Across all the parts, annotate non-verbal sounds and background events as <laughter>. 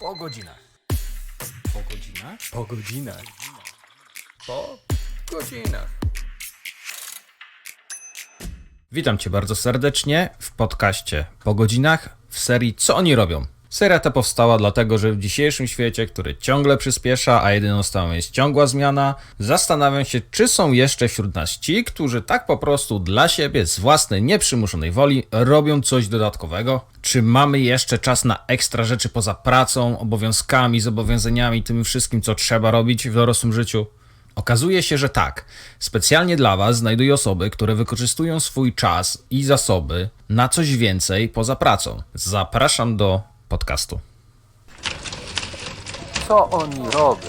Po godzinach. Po godzinach? Po godzinach. Po godzinach. Witam Cię bardzo serdecznie w podcaście Po godzinach w serii Co oni robią? Seria ta powstała dlatego, że w dzisiejszym świecie, który ciągle przyspiesza, a jedyną stałą jest ciągła zmiana, zastanawiam się, czy są jeszcze wśród nas ci, którzy tak po prostu dla siebie, z własnej nieprzymuszonej woli, robią coś dodatkowego? Czy mamy jeszcze czas na ekstra rzeczy poza pracą, obowiązkami, zobowiązaniami, tym wszystkim, co trzeba robić w dorosłym życiu? Okazuje się, że tak. Specjalnie dla Was znajduję osoby, które wykorzystują swój czas i zasoby na coś więcej poza pracą. Zapraszam do podcastu. Co oni robią?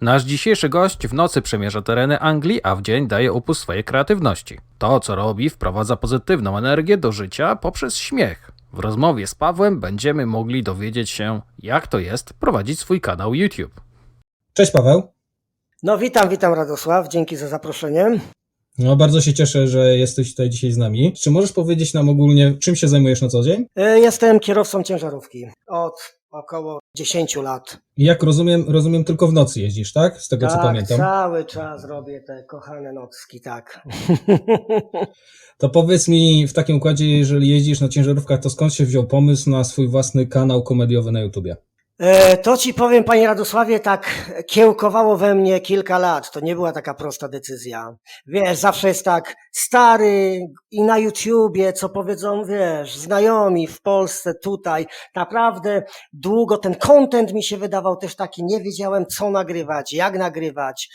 Nasz dzisiejszy gość w nocy przemierza tereny Anglii, a w dzień daje upust swojej kreatywności. To, co robi, wprowadza pozytywną energię do życia poprzez śmiech. W rozmowie z Pawłem będziemy mogli dowiedzieć się, jak to jest prowadzić swój kanał YouTube. Cześć Paweł. No witam, witam Radosław, dzięki za zaproszenie. No, bardzo się cieszę, że jesteś tutaj dzisiaj z nami. Czy możesz powiedzieć nam ogólnie, czym się zajmujesz na co dzień? E, Jestem kierowcą ciężarówki od około 10 lat. Jak rozumiem, rozumiem tylko w nocy jeździsz, tak? Z tego co tak, pamiętam. cały czas robię te kochane nocki, tak. <laughs> To powiedz mi w takim układzie, jeżeli jeździsz na ciężarówkach, to skąd się wziął pomysł na swój własny kanał komediowy na YouTubie? E, To ci powiem, panie Radosławie, tak kiełkowało we mnie kilka lat. To nie była taka prosta decyzja. Wiesz, zawsze jest tak stary i na YouTubie, co powiedzą, wiesz, znajomi w Polsce, tutaj. Naprawdę długo ten content mi się wydawał też taki, nie wiedziałem co nagrywać, jak nagrywać.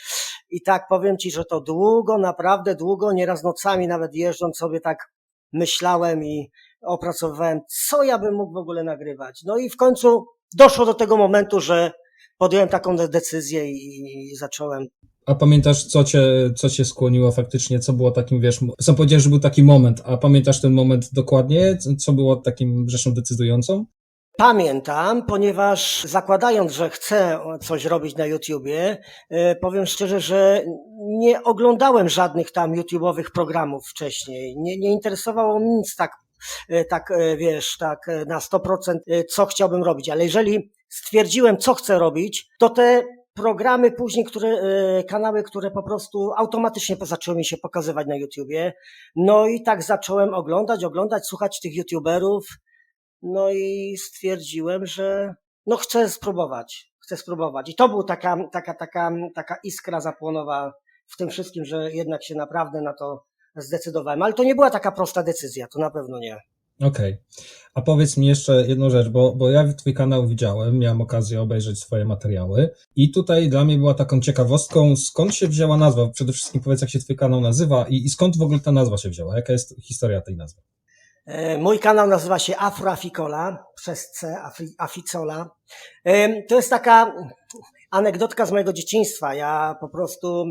I tak powiem ci, że to długo, naprawdę długo, nieraz nocami nawet jeżdżąc sobie tak myślałem i opracowywałem, co ja bym mógł w ogóle nagrywać. No i w końcu doszło do tego momentu, że podjąłem taką de- decyzję i, zacząłem. A pamiętasz, co cię, co cię skłoniło faktycznie, co było takim, wiesz, sam powiedziałeś, że był taki moment, a pamiętasz ten moment dokładnie, co było takim rzeczą decydującą? Pamiętam, ponieważ zakładając, że chcę coś robić na YouTubie, e, powiem szczerze, że nie oglądałem żadnych tam YouTube'owych programów wcześniej. Nie, nie interesowało mnie nic tak, tak e, wiesz, tak e, na 100% e, co chciałbym robić. Ale jeżeli stwierdziłem, co chcę robić, to te programy później, które, e, kanały, które po prostu automatycznie zaczęły mi się pokazywać na YouTubie. No i tak zacząłem oglądać, oglądać, słuchać tych YouTuberów. No i stwierdziłem, że no chcę spróbować, chcę spróbować. I to była taka, taka, taka, taka iskra zapłonowa w tym wszystkim, że jednak się naprawdę na to zdecydowałem. Ale to nie była taka prosta decyzja, to na pewno nie. Okej. A powiedz mi jeszcze jedną rzecz, bo, bo ja twój kanał widziałem, miałem okazję obejrzeć twoje materiały i tutaj dla mnie była taką ciekawostką, skąd się wzięła nazwa? Przede wszystkim powiedz, jak się twój kanał nazywa i, i skąd w ogóle ta nazwa się wzięła? Jaka jest historia tej nazwy? E, Mój kanał nazywa się Afroafikola, przez C, Aficola. To jest taka anegdotka z mojego dzieciństwa. Ja po prostu,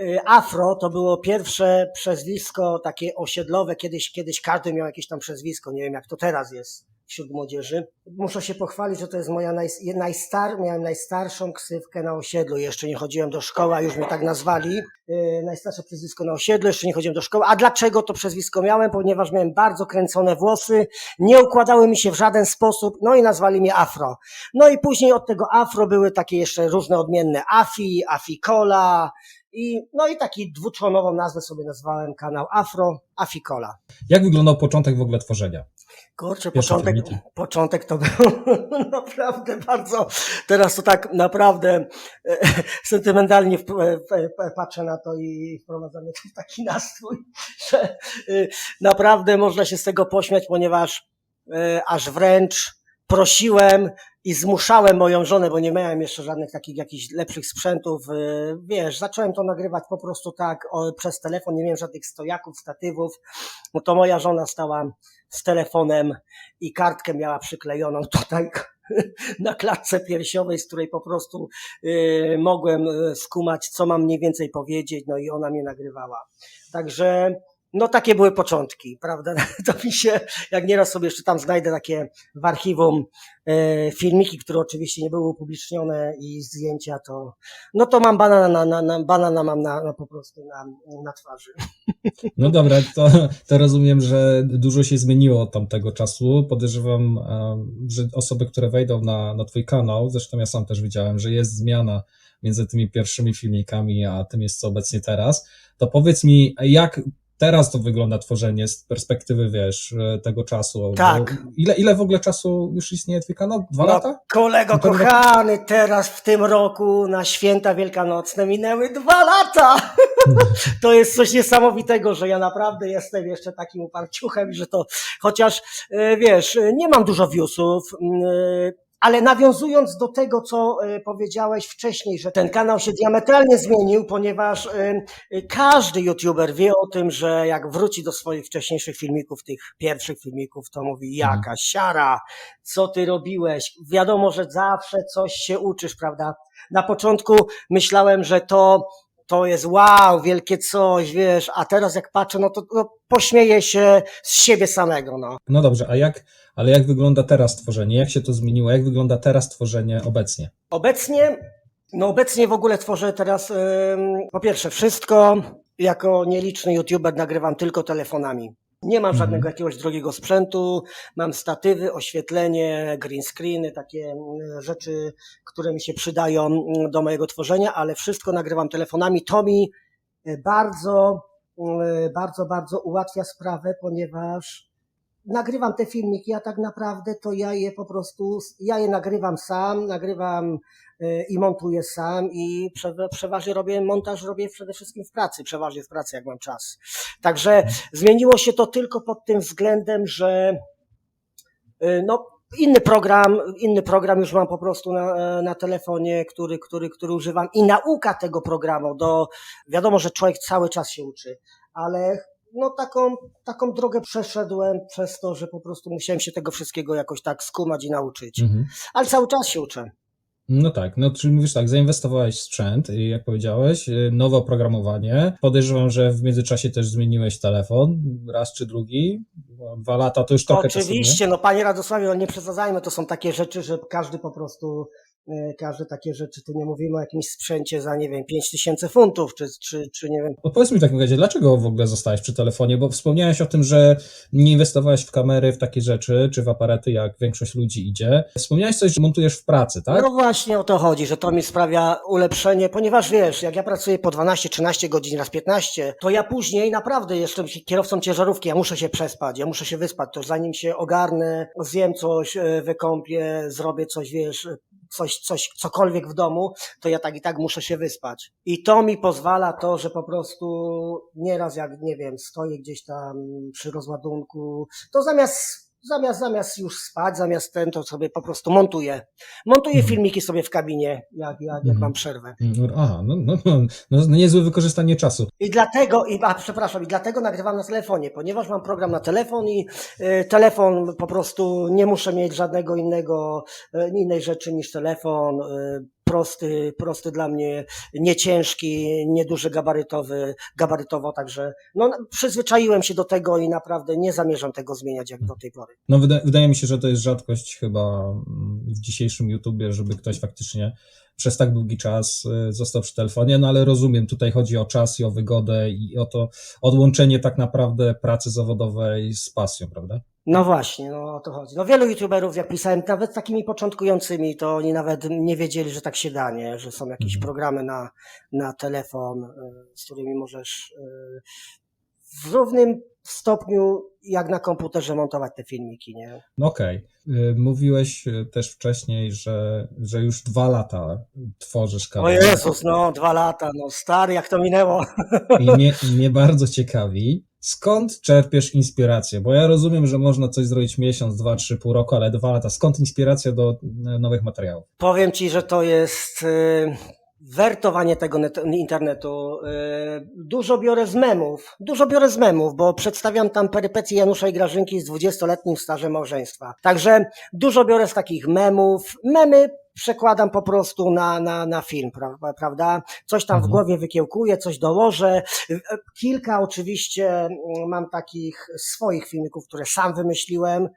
e, Afro to było pierwsze przezwisko takie osiedlowe. Kiedyś, kiedyś każdy miał jakieś tam przezwisko. Nie wiem, jak to teraz jest wśród młodzieży. Muszę się pochwalić, że to jest moja naj, najstar, miałem najstarszą ksywkę na osiedlu. Jeszcze nie chodziłem do szkoły, a już mnie tak nazwali. Yy, najstarsze przezwisko na osiedlu, jeszcze nie chodziłem do szkoły. A dlaczego to przezwisko miałem? Ponieważ miałem bardzo kręcone włosy, nie układały mi się w żaden sposób, no i nazwali mnie Afro. No i później od tego Afro były takie jeszcze różne odmienne Afi, Afikola i no i taki dwuczłonową nazwę sobie nazwałem kanał Afro, Afikola. Jak wyglądał początek w ogóle tworzenia? Kurczę, początek, początek to był <laughs> naprawdę bardzo, teraz to tak naprawdę e, <laughs> sentymentalnie e, e, patrzę na to i wprowadzam mnie w taki <laughs> nastrój, że naprawdę można się z tego pośmiać, ponieważ aż wręcz prosiłem i zmuszałem moją żonę, bo nie miałem jeszcze żadnych takich jakichś lepszych sprzętów. e, Wiesz, zacząłem to nagrywać po prostu tak o, przez telefon, nie miałem żadnych stojaków, statywów. No to moja żona stała z telefonem i kartkę miała przyklejoną <laughs> tutaj na klatce piersiowej, z której po prostu y, mogłem y, skumać, co mam mniej więcej powiedzieć, no i ona mnie nagrywała. Także No takie były początki, prawda? <laughs> To mi się, jak nieraz sobie jeszcze tam znajdę takie w archiwum e, filmiki, które oczywiście nie były upublicznione i zdjęcia, to no to mam banana, na, na, na, banana mam na, na po prostu na, na twarzy. <laughs> No dobra, to, to rozumiem, że dużo się zmieniło od tamtego czasu. Podejrzewam, e, że osoby, które wejdą na, na Twój kanał, zresztą ja sam też widziałem, że jest zmiana między tymi pierwszymi filmikami, a tym jest co obecnie teraz. To powiedz mi, jak teraz to wygląda tworzenie z perspektywy, wiesz, e, tego czasu? Tak. Bo Ile, ile w ogóle czasu już istnieje Twój kanał? Dwa No, lata? Kolego kochany, teraz w tym roku na święta wielkanocne minęły dwa lata. <laughs> To jest coś niesamowitego, że ja naprawdę jestem jeszcze takim uparciuchem, że to chociaż e, wiesz, e, nie mam dużo viewsów, mm, ale nawiązując do tego, co e, powiedziałeś wcześniej, że ten kanał się diametralnie zmienił, ponieważ e, e, każdy youtuber wie o tym, że jak wróci do swoich wcześniejszych filmików, tych pierwszych filmików, to mówi jaka siara, co ty robiłeś. Wiadomo, że zawsze coś się uczysz, prawda? Na początku myślałem, że to to jest wow, wielkie coś, wiesz, a teraz jak patrzę, no to no, pośmieję się z siebie samego, no. No dobrze, a jak, ale jak wygląda teraz tworzenie? Jak się to zmieniło? Jak wygląda teraz tworzenie obecnie? Obecnie, no obecnie w ogóle tworzę teraz, ym, po pierwsze wszystko, jako nieliczny youtuber nagrywam tylko telefonami. Nie mam Mhm. żadnego jakiegoś drogiego sprzętu, mam statywy, oświetlenie, green screeny, takie rzeczy, które mi się przydają mm, do mojego tworzenia, ale wszystko nagrywam telefonami. To mi y, bardzo, y, bardzo, bardzo ułatwia sprawę, ponieważ nagrywam te filmiki, a tak naprawdę to ja je po prostu, ja je nagrywam sam, nagrywam y, i montuję sam i prze, przeważnie robię montaż, robię przede wszystkim w pracy, przeważnie w pracy, jak mam czas. Także zmieniło się to tylko pod tym względem, że y, no, inny program, inny program już mam po prostu na, na telefonie, który, który, który używam i nauka tego programu, do, wiadomo, że człowiek cały czas się uczy, ale no taką, taką drogę przeszedłem przez to, że po prostu musiałem się tego wszystkiego jakoś tak skumać i nauczyć. Mhm. Ale cały czas się uczę. No tak, no czyli mówisz tak, zainwestowałeś w sprzęt, jak powiedziałeś, y, nowe oprogramowanie. Podejrzewam, że w międzyczasie też zmieniłeś telefon, raz czy drugi. Dwa lata to już trochę czasu, Oczywiście, no panie Radosławie, no nie przesadzajmy, to są takie rzeczy, że każdy po prostu, każde takie rzeczy, tu nie mówimy o jakimś sprzęcie za, nie wiem, 5 tysięcy funtów, czy, czy, czy nie wiem, No powiedz mi w takim razie, dlaczego w ogóle zostałeś przy telefonie? Bo wspomniałeś o tym, że nie inwestowałeś w kamery, w takie rzeczy, czy w aparaty, jak większość ludzi idzie. Wspomniałeś coś, że montujesz w pracy, tak? No właśnie o to chodzi, że to mi sprawia ulepszenie, ponieważ wiesz, jak ja pracuję po 12-13 godzin, raz 15, to ja później naprawdę jestem kierowcą ciężarówki, ja muszę się przespać, ja muszę się wyspać, to zanim się ogarnę, zjem coś, e, wykąpię, zrobię coś, wiesz, coś, coś, cokolwiek w domu, to ja tak i tak muszę się wyspać. I to mi pozwala to, że po prostu nieraz jak, nie wiem, stoję gdzieś tam przy rozładunku, to zamiast Zamiast, zamiast już spać, zamiast ten, to sobie po prostu montuję. Montuję Mhm. filmiki sobie w kabinie, jak, jak, jak Mhm. mam przerwę. Mm, Aha, no, no, no, no niezłe wykorzystanie czasu. I dlatego, i, a przepraszam, i dlatego nagrywam na telefonie, ponieważ mam program na telefon i y, telefon po prostu nie muszę mieć żadnego innego, y, innej rzeczy niż telefon. Y, prosty, prosty dla mnie, nieciężki, nieduży gabarytowy, gabarytowo, także no, przyzwyczaiłem się do tego i naprawdę nie zamierzam tego zmieniać jak do tej pory. No wyda wydaje mi się, że to jest rzadkość chyba mm, w dzisiejszym YouTubie, żeby ktoś faktycznie przez tak długi czas y, został przy telefonie, no ale rozumiem, tutaj chodzi o czas i o wygodę i o to odłączenie tak naprawdę pracy zawodowej z pasją, prawda? No właśnie, no o to chodzi. No wielu youtuberów, jak pisałem, nawet z takimi początkującymi, to oni nawet nie wiedzieli, że tak się da, nie? Że są jakieś Mhm. programy na, na telefon, y, z którymi możesz y, w równym stopniu jak na komputerze montować te filmiki, nie? No okej. Y, Mówiłeś y, też wcześniej, że, że już dwa lata tworzysz O kanał. Jezus, no dwa lata, no stary, jak to minęło. I mnie, mnie bardzo ciekawi, skąd czerpiesz inspirację? Bo ja rozumiem, że można coś zrobić miesiąc, dwa, trzy, pół roku, ale dwa lata. Skąd inspiracja do y, nowych materiałów? Powiem ci, że to jest y, wertowanie tego net, internetu. Y, dużo biorę z memów, dużo biorę z memów, bo przedstawiam tam perypetie Janusza i Grażynki z 20-letnim stażem małżeństwa. Także dużo biorę z takich memów. Memy przekładam po prostu na, na, na film, pra- prawda? Coś tam w Mhm. głowie wykiełkuję, coś dołożę. Kilka oczywiście mm, mam takich swoich filmików, które sam wymyśliłem,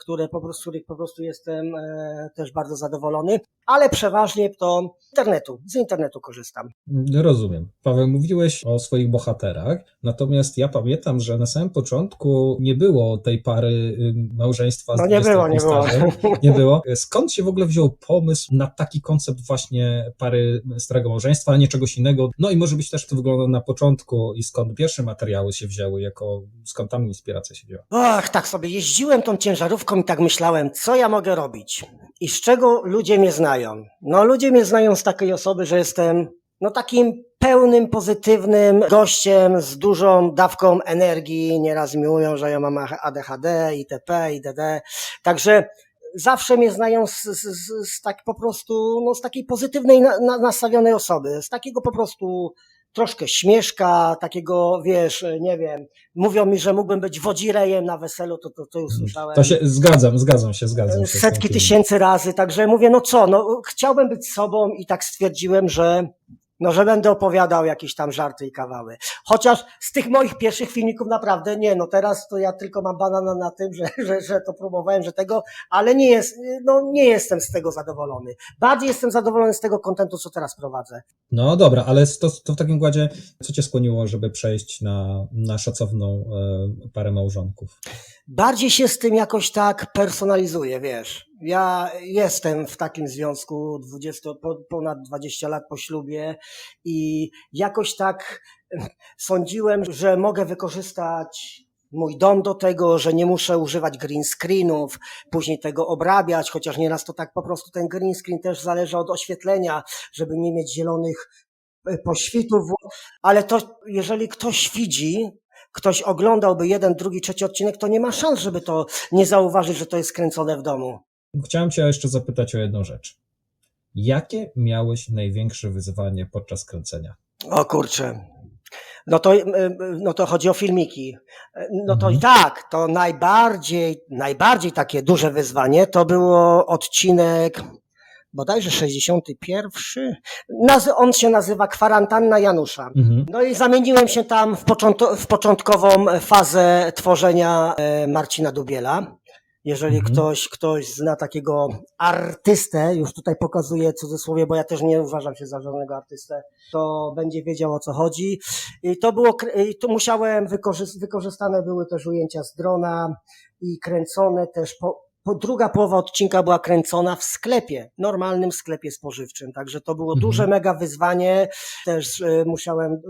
które po prostu, z których po prostu jestem e, też bardzo zadowolony, ale przeważnie to internetu, z internetu korzystam. Rozumiem. Paweł, mówiłeś o swoich bohaterach, natomiast ja pamiętam, że na samym początku nie było tej pary małżeństwa z No nie było, nie 20 było. Nie było. Skąd się w ogóle wziął pomysł na taki koncept właśnie pary starego małżeństwa, a nie czegoś innego? No i może być też to wygląda na początku i skąd pierwsze materiały się wzięły, jako skąd tam inspiracja się wzięła? Ach, tak sobie jeździłem tą ciężarówką i tak myślałem, co ja mogę robić i z czego ludzie mnie znają. No ludzie mnie znają z takiej osoby, że jestem no takim pełnym, pozytywnym gościem z dużą dawką energii. Nieraz mi mówią, że ja mam ADHD, itp., itd. Także zawsze mnie znają z, z, z, z tak po prostu, no z takiej pozytywnej na, na, nastawionej osoby, z takiego po prostu troszkę śmieszka, takiego, wiesz, nie wiem, mówią mi, że mógłbym być wodzirejem na weselu, to, to, to już słyszałem. To się zgadzam, zgadzam się, zgadzam się. Setki tysięcy razy, także mówię, no co, no chciałbym być sobą i tak stwierdziłem, że no, że będę opowiadał jakieś tam żarty i kawały. Chociaż z tych moich pierwszych filmików naprawdę nie, no teraz to ja tylko mam banana na tym, że, że, że to próbowałem, że tego, ale nie jest, no nie jestem z tego zadowolony. Bardziej jestem zadowolony z tego kontentu, co teraz prowadzę. No dobra, ale to, to w takim układzie, co cię skłoniło, żeby przejść na, na szacowną e, parę małżonków? bardziej się z tym jakoś tak personalizuję, wiesz. Ja jestem w takim związku 20, po- ponad 20 lat po ślubie i jakoś tak sądziłem, że mogę wykorzystać mój dom do tego, że nie muszę używać green screenów, później tego obrabiać, chociaż nieraz to tak po prostu ten green screen też zależy od oświetlenia, żeby nie mieć zielonych e, poświtów, ale to jeżeli ktoś widzi, ktoś oglądałby jeden, drugi, trzeci odcinek, to nie ma szans, żeby to nie zauważyć, że to jest kręcone w domu. Chciałem cię jeszcze zapytać o jedną rzecz. Jakie miałeś największe wyzwanie podczas kręcenia? O kurczę. No to, y, y, no to chodzi o filmiki. No to Mhm. i tak, to najbardziej, najbardziej takie duże wyzwanie to było odcinek bodajże 61. Naz- on się nazywa Kwarantanna Janusza. Mhm. No i zamieniłem się tam w, w początkową fazę tworzenia e, Marcina Dubiela. Jeżeli Mhm. ktoś, ktoś zna takiego artystę, już tutaj pokazuję cudzysłowie, bo ja też nie uważam się za żadnego artystę, to będzie wiedział o co chodzi. I to było, i to musiałem, wykorzys- wykorzystane były też ujęcia z drona i kręcone też po, po druga połowa odcinka była kręcona w sklepie, normalnym sklepie spożywczym. Także to było Mhm. duże mega wyzwanie. Też e, musiałem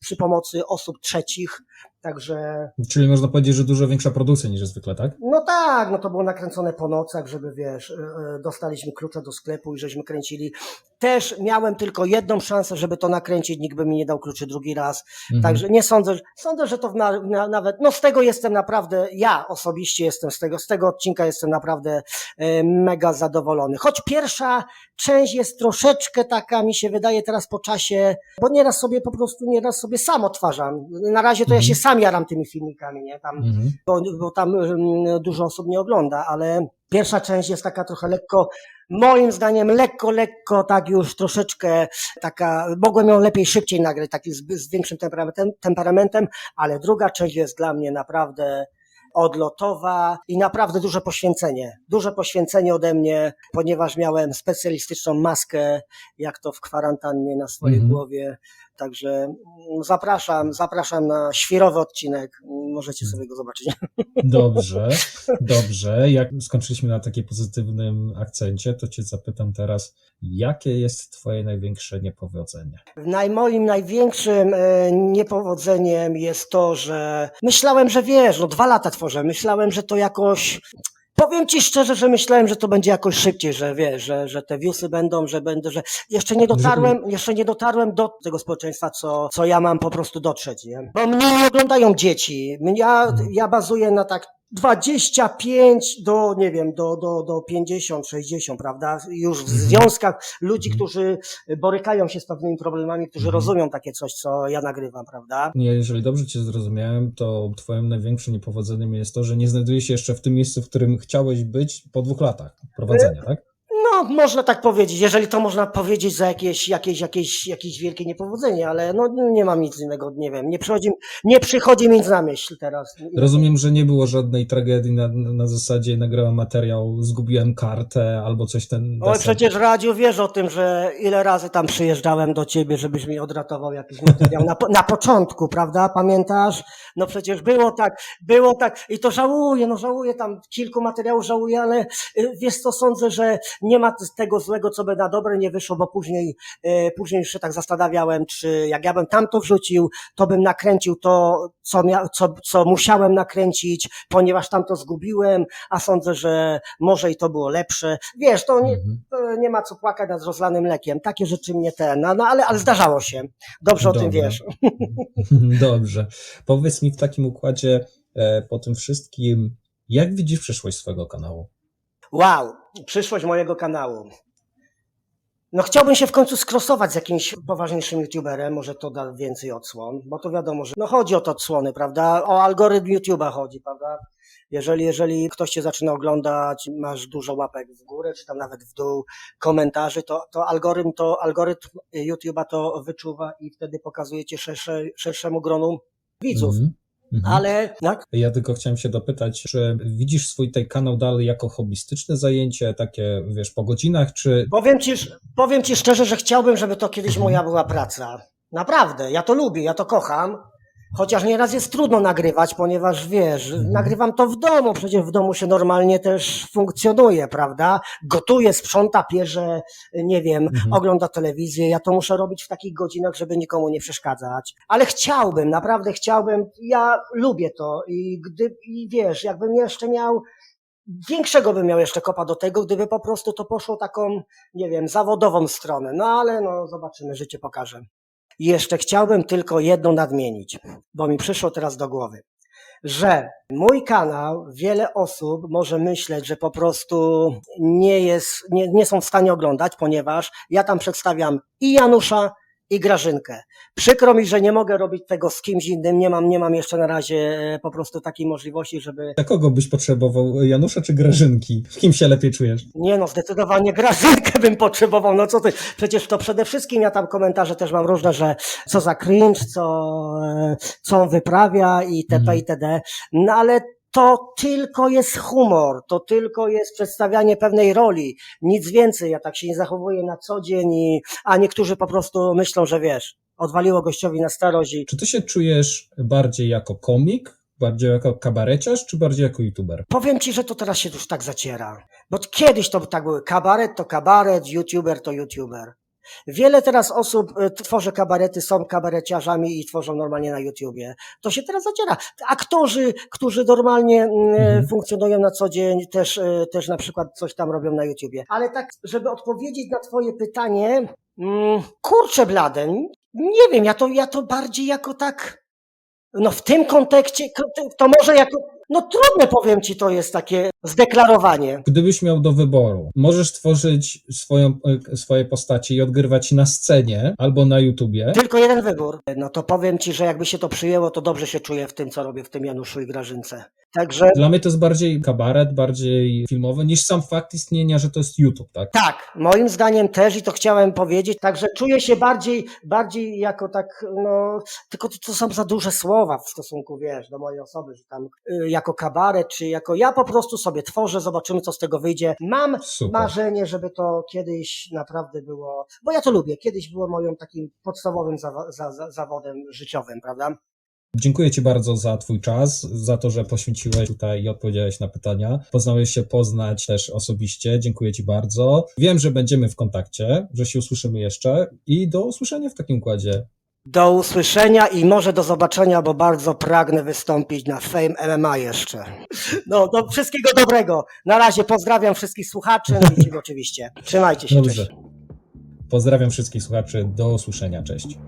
przy pomocy osób trzecich. Także Czyli można powiedzieć, że dużo większa produkcja niż zwykle, tak? no tak, no to było nakręcone po nocach, żeby wiesz, e, e, dostaliśmy klucze do sklepu i żeśmy kręcili. Też miałem tylko jedną szansę, żeby to nakręcić, nikt by mi nie dał kluczy drugi raz. Mhm. Także nie sądzę, że- sądzę, że to na, na, nawet, no z tego jestem naprawdę, ja osobiście jestem z tego, z tego odcinka jestem naprawdę e, mega zadowolony. Choć pierwsza część jest troszeczkę taka, mi się wydaje teraz po czasie, bo nieraz sobie po prostu, nieraz sobie sam odtwarzam. Na razie to ja Mhm. się sam jaram tymi filmikami, nie? Tam Mhm. bo, bo tam mm, dużo osób nie ogląda, ale pierwsza część jest taka trochę lekko, moim zdaniem lekko, lekko, tak już troszeczkę taka, mogłem ją lepiej szybciej nagrać, taki z, z większym temperamentem, temperamentem, ale druga część jest dla mnie naprawdę odlotowa i naprawdę duże poświęcenie. Duże poświęcenie ode mnie, ponieważ miałem specjalistyczną maskę, jak to w kwarantannie na swojej Mhm. głowie. Także mm, zapraszam, zapraszam na świrowy odcinek. Możecie sobie go zobaczyć. <laughs> Dobrze, dobrze. Jak skończyliśmy na takim pozytywnym akcencie, to cię zapytam teraz, jakie jest twoje największe niepowodzenie? Naj, moim największym e, niepowodzeniem jest to, że myślałem, że wiesz, no dwa lata tworzę, myślałem, że to jakoś. Powiem ci szczerze, że myślałem, że to będzie jakoś szybciej, że wiesz, że, że te viewsy będą, że będę, że jeszcze nie dotarłem, jeszcze nie dotarłem do tego społeczeństwa, co, co ja mam po prostu dotrzeć, nie? Bo mnie nie oglądają dzieci. Ja, ja bazuję na tak 25 do, nie wiem, do, do, do 50, 60, prawda? Już w Mhm. związkach ludzi, Mhm. którzy borykają się z pewnymi problemami, którzy Mhm. rozumią takie coś, co ja nagrywam, prawda? Nie, Jeżeli dobrze cię zrozumiałem, to twoim największym niepowodzeniem jest to, że nie znajdujesz się jeszcze w tym miejscu, w którym chciałeś być po dwóch latach prowadzenia, tak? No, No, można tak powiedzieć, jeżeli to można powiedzieć za jakieś, jakieś, jakieś, jakieś wielkie niepowodzenie, ale no nie mam nic innego, nie wiem, nie przychodzi, nie przychodzi mi nic na myśl teraz. Rozumiem, że nie było żadnej tragedii na, na zasadzie nagrałem materiał, zgubiłem kartę albo coś ten. Deseń. przecież Radziu wiesz o tym, że ile razy tam przyjeżdżałem do ciebie, żebyś mi odratował jakiś materiał na, na początku, prawda? Pamiętasz? No przecież było tak, było tak i to żałuję, no żałuję tam kilku materiałów żałuję, ale y, wiesz co, sądzę, że nie ma tego złego, co by na dobre nie wyszło, bo później, y, później już się tak zastanawiałem, czy jak ja bym tam to wrzucił, to bym nakręcił to, co, mia, co, co musiałem nakręcić, ponieważ tam to zgubiłem, a sądzę, że może i to było lepsze. Wiesz, to nie, Mhm. to nie ma co płakać nad rozlanym mlekiem. Takie rzeczy mnie ten, no, no ale, ale zdarzało się. Dobrze o tym wiesz. <laughs> Dobrze. Powiedz mi w takim układzie e, po tym wszystkim, jak widzisz przyszłość swojego kanału? Wow, przyszłość mojego kanału. No chciałbym się w końcu skrosować z jakimś poważniejszym youtuberem, może to da więcej odsłon, bo to wiadomo, że no chodzi o te odsłony, prawda? O algorytm YouTube'a chodzi, prawda? Jeżeli, jeżeli ktoś cię zaczyna oglądać, masz dużo łapek w górę, czy tam nawet w dół komentarzy, to, to algorytm, to algorytm YouTube'a to wyczuwa i wtedy pokazuje cię szersze, szerszemu gronu widzów. Mhm. Mhm. Ale tak? Ja tylko chciałem się dopytać, czy widzisz swój ten kanał dalej jako hobbystyczne zajęcie, takie wiesz, po godzinach, czy Powiem ci, powiem ci szczerze, że chciałbym, żeby to kiedyś Mhm. moja była praca. Naprawdę, ja to lubię, ja to kocham. Chociaż nieraz jest trudno nagrywać, ponieważ wiesz, Mhm. nagrywam to w domu, przecież w domu się normalnie też funkcjonuje, prawda? Gotuje, sprząta, pierze, nie wiem, Mhm. ogląda telewizję. Ja to muszę robić w takich godzinach, żeby nikomu nie przeszkadzać. Ale chciałbym, naprawdę chciałbym, ja lubię to i gdy, i wiesz, jakbym jeszcze miał większego bym miał jeszcze kopa do tego, gdyby po prostu to poszło taką, nie wiem, zawodową stronę. No ale no zobaczymy, życie pokaże. I jeszcze chciałbym tylko jedno nadmienić, bo mi przyszło teraz do głowy, że mój kanał, wiele osób może myśleć, że po prostu nie jest, nie, nie są w stanie oglądać, ponieważ ja tam przedstawiam i Janusza, i Grażynkę. Przykro mi, że nie mogę robić tego z kimś innym, nie mam, nie mam jeszcze na razie e, po prostu takiej możliwości, żeby dla kogo byś potrzebował, Janusza czy Grażynki? W kim się lepiej czujesz? Nie no, zdecydowanie Grażynkę bym potrzebował, no co ty, przecież to przede wszystkim ja tam komentarze też mam różne, że co za cringe, co, e, co on wyprawia i tp Mhm. itd. No ale to tylko jest humor, to tylko jest przedstawianie pewnej roli, nic więcej, ja tak się nie zachowuję na co dzień, i, a niektórzy po prostu myślą, że wiesz, odwaliło gościowi na starość i Czy ty się czujesz bardziej jako komik, bardziej jako kabareciarz, czy bardziej jako youtuber? Powiem ci, że to teraz się już tak zaciera. Bo kiedyś to tak były. Kabaret to kabaret, youtuber to youtuber. Wiele teraz osób e, tworzy kabarety, są kabareciarzami i tworzą normalnie na YouTubie. To się teraz zaciera. Aktorzy, którzy normalnie mm, Mhm. funkcjonują na co dzień, też, e, też na przykład coś tam robią na YouTubie. Ale tak, żeby odpowiedzieć na twoje pytanie, mm, kurczę blade, nie wiem, ja to, ja to bardziej jako tak, no w tym kontekście, to może jako, no trudne powiem ci to jest takie zdeklarowanie. Gdybyś miał do wyboru, możesz tworzyć swoją, e, swoje postacie i odgrywać na scenie albo na YouTubie, Tylko jeden wybór. No to powiem ci, że jakby się to przyjęło, to dobrze się czuję w tym, co robię w tym Januszu i Grażynce. Także Dla mnie to jest bardziej kabaret, bardziej filmowy, niż sam fakt istnienia, że to jest YouTube, tak? tak, moim zdaniem też i to chciałem powiedzieć, także czuję się bardziej, bardziej jako tak, no, tylko to, to są za duże słowa w stosunku, wiesz, do mojej osoby, że tam y, jako kabaret, czy jako ja po prostu sobie tworzę, zobaczymy, co z tego wyjdzie. Mam Super. marzenie, żeby to kiedyś naprawdę było, bo ja to lubię, kiedyś było moim takim podstawowym zawa- za, za, zawodem życiowym, prawda? Dziękuję Ci bardzo za Twój czas, za to, że poświęciłeś tutaj i odpowiedziałeś na pytania. Poznałeś się poznać też osobiście. Dziękuję Ci bardzo. Wiem, że będziemy w kontakcie, że się usłyszymy jeszcze i do usłyszenia w takim układzie. Do usłyszenia i może do zobaczenia, bo bardzo pragnę wystąpić na Fame MMA jeszcze. No, do wszystkiego dobrego. Na razie pozdrawiam wszystkich słuchaczy no i ciebie <laughs> oczywiście. Trzymajcie się, Dobrze. cześć. Pozdrawiam wszystkich słuchaczy. Do usłyszenia. Cześć.